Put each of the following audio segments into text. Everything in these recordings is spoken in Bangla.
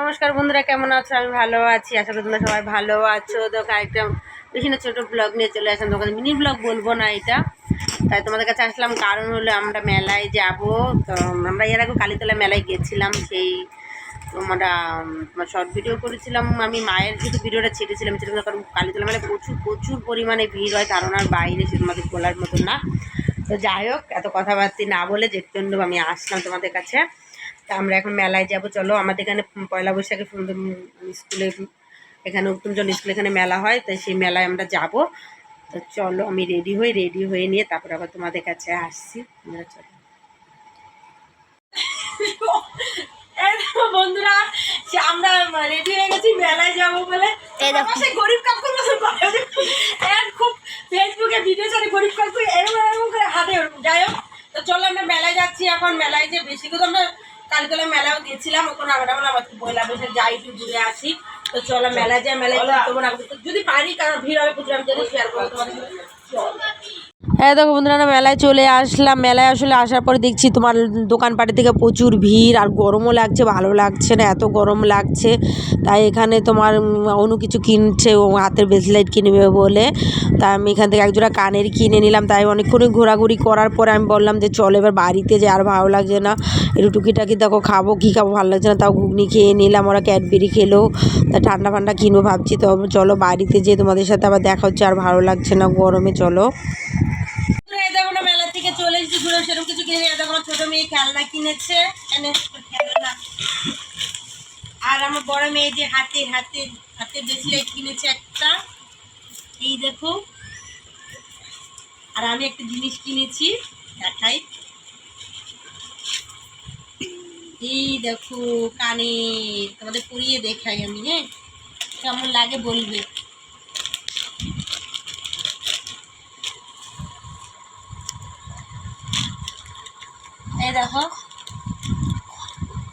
নমস্কার বন্ধুরা, কেমন আছো? আমি ভালো আছি, আশা করি তোমরা সবাই ভালো আছো। তো একটা বেশি না ছোটো ব্লগ নিয়ে চলে আসলাম। তোমাদের মিনি ব্লগ বলব না এটা। তাই তোমাদের কাছে আসলাম, কারণ হলো আমরা মেলায় যাব। তো আমরা এর আগে কালীতলা মেলায় গেছিলাম, সেই আমরা শর্ট ভিডিও করেছিলাম। আমি মায়ের যেহেতু ভিডিওটা ছেড়েছিলাম, সেটা কারণ কালীতলা মেলায় প্রচুর প্রচুর পরিমাণে ভিড় হয় ধারণার বাইরে সে তোমাদের বলার মতন না। তো যাই হোক, এত কথাবার্তি না বলে যে জন্য আমি আসলাম তোমাদের কাছে। আমরা এখন মেলায় যাব। চলো আমাদের এখানে পয়লা বৈশাখে সুন্দর স্কুলে এখানে উত্তমজন স্কুলে এখানে মেলা হয় তাই সেই মেলায় আমরা যাব। তো চলো আমি রেডি হই রেডি হয়ে নিয়ে তারপর আবার তোমাদের কাছে আসছি। তোমরা চলো। এই বন্ধুরা সে আমরা রেডি হয়ে গেছি মেলায় যাব বলে। গরিব কাকুর মতো করে এর খুব ফেসবুকে ভিডিও ছাড়ে গরিব কাকু এরকম এরকম করে হাতে যাই হোক তো চলো আমরা মেলায় যাচ্ছি এখন মেলায় যে বেশি করে আমরা কালতলা মেলাও গেছিলাম, ওখানে আমরা বললাম, আজকে পয়লা বৈশাখ, যাই একটু ঘুরে আসি তো চলো, মেলায় যায় মেলায় করব যদি পারি, কারণ ভিড় হবে প্রচুর আমি শেয়ার করব তোমাদের। চলো। হ্যাঁ দেখো বন্ধুরা আমরা মেলায় চলে আসলাম। মেলায় আসলে আসার পরে দেখছি তোমার দোকানপাটের থেকে প্রচুর ভিড় আর গরমও লাগছে ভালো লাগছে না এত গরম লাগছে। তাই এখানে তোমার উম, অনু কিছু কিনছে ও হাতের ব্রেসলেট কিনবে বলে। তাই আমি এখান থেকে একজোড়া কানের কিনে নিলাম। তাই অনেকক্ষণ ঘোরাঘুরি করার পরে আমি বললাম যে চলো এবার বাড়িতে যে আর ভালো লাগছে না। একটু টুকিটাকি দেখো খাব কী খাব ভালো লাগছে না। তাও ঘুগনি খেয়ে নিলাম ওরা ক্যাডবেরি খেলো। তা ঠান্ডা ফান্ডা কিনবো ভাবছি তো চলো বাড়িতে যেয়ে তোমাদের সাথে আবার দেখা হচ্ছে আর ভালো লাগছে না গরমে চলো এই দেখো না মেলা থেকে চলে এসেছি ঘুরে সেরকম কিছু কিনে নিয়ে মেয়ে খেলনা কিনেছে আর আমার বড় মেয়ে যে হাতে হাতে হাতে ব্রেসলেট কিনেছে একটা, এই দেখো। আর আমি একটা জিনিস কিনেছি, দেখাই। এই দেখো কানে তোমাদের পরিয়ে দেখাই আমি হ্যাঁ? কেমন লাগে বলবে? এই দেখো।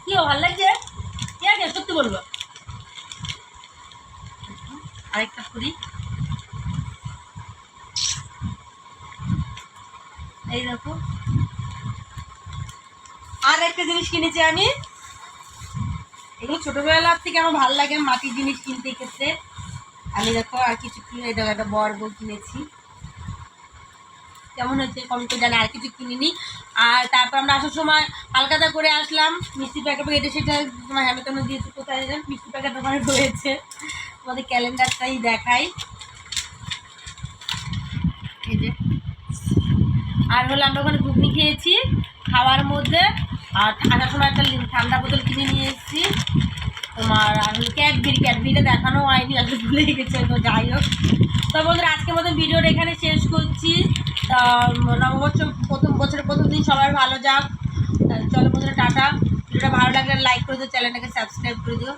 কি ভালো লাগছে? আছে সত্যি বলব। আরেকটা করি এই দেখো। আর একটা জিনিস কিনেছি আমি। এগুলো ছোটবেলার থেকে আমার ভালো লাগে মাটির জিনিস কিনতে ক্ষেত্রে আমি দেখো, আর কিছু কিনে দেখো, একটা বর বউ কিনেছি। কেমন হচ্ছে কমেন্টে জানে আর কিছু কিনিনি। আর তারপর আমরা আসার সময় হালকাতা করে আসলাম। মিষ্টি প্যাকেট এটা সেটা তোমার হ্যামেতনে দিয়েছি, কোথায় যেন মিষ্টি প্যাকেট ওখানে রয়েছে। তোমাদের ক্যালেন্ডারটাই দেখাই। এই যে। আর হলো আমরা ওখানে ঘুগনি খেয়েছি, খাওয়ার মধ্যে। আর আসার সময় একটা ঠান্ডা বোতল কিনে নিয়ে এসেছি। তোমার আর হলো ক্যাডবেরি, ক্যাডবেরিটা দেখানো হয়নি আসলে ভুলে গেছে, তো যাই হোক। তো বন্ধুরা, আজকের মতো ভিডিওটা এখানে শেষ করছি। তা নববর্ষ প্রথম বছরের প্রথম দিন সবার ভালো যাক। চলো বন্ধুরা, টাটা। ভিডিওটা ভালো লাগলে লাইক করে দিও, চ্যানেলটাকে সাবস্ক্রাইব করে দিও।